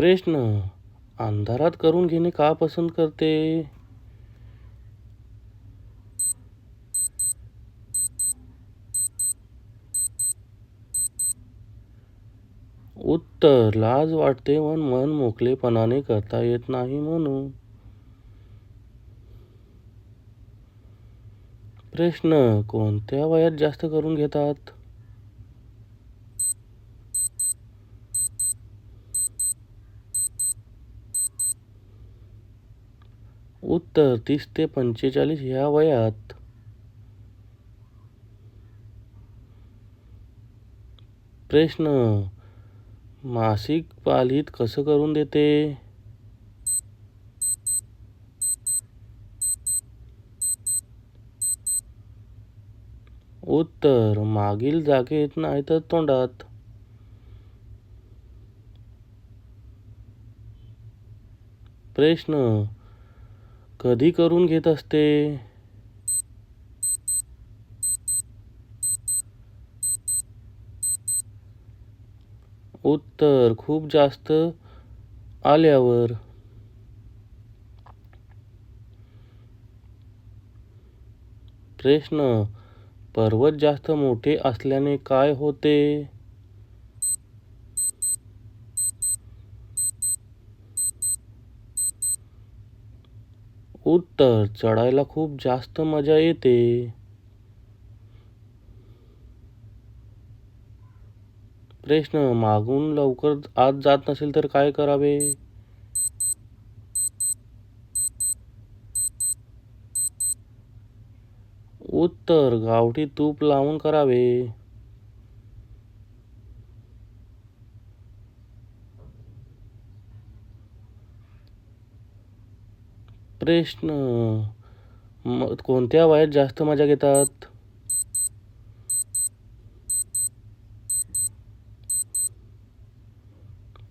प्रश्न अंधारात करून घेणे का पसंत करते? उत्तर लाज वाटते पण मन मोकळेपणाने करता येत नाही म्हणून प्रश्न कोणत्या वयात जास्त करून घेतात? उत्तर तीस ते पंचेचाळीस ह्या वयात. प्रश्न मासिक पालीत कसं करून देते? उत्तर मागील जागेत नाही तर तोंडात. प्रश्न कधी करून घेत असते? उत्तर खूप जास्त आल्यावर. प्रश्न पर्वत जास्त मोठे असल्याने काय होते? उत्तर चढायला खूप जास्त मजा येते. प्रश्न मागून लवकर आत जात नसेल तर काय करावे? उत्तर गावठी तूप लावून करावे. प्रश्न म- कोणत्या वयात जास्त मजा घेतात?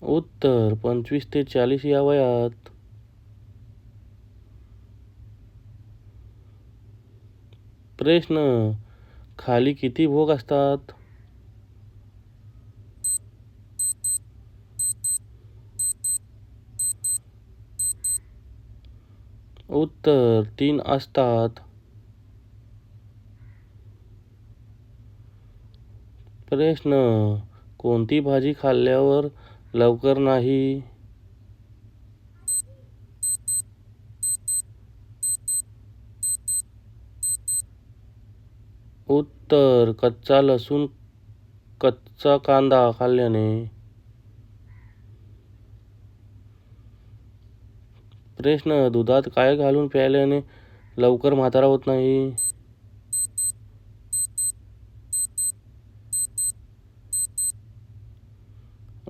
उत्तर पंचवीस ते चाळीस या वयात. प्रश्न खाली किती भोग असतात? उत्तर तीन असतात. प्रश्न कोणती भाजी खाल्ल्यावर लवकर नाही? उत्तर कच्चा लसूण कच्चा कांदा खाल्ल्याने प्रश्न दुधात काय घालून प्यायल्याने लवकर म्हातारा होत नाही.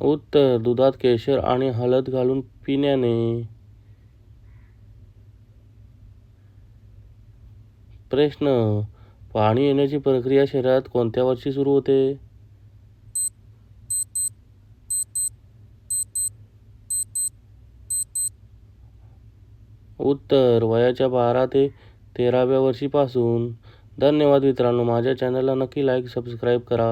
उत्तर दुधात केशर आणि हळद घालून पिण्याने. प्रश्न पाणी येण्याची प्रक्रिया शरीरात कोणत्या वर्षी सुरू होते? उत्तर वयाच्या बारा ते तेराव्या वर्षीपासून. धन्यवाद मित्रांनो माझ्या चॅनलला नक्की लाईक सबस्क्राईब करा.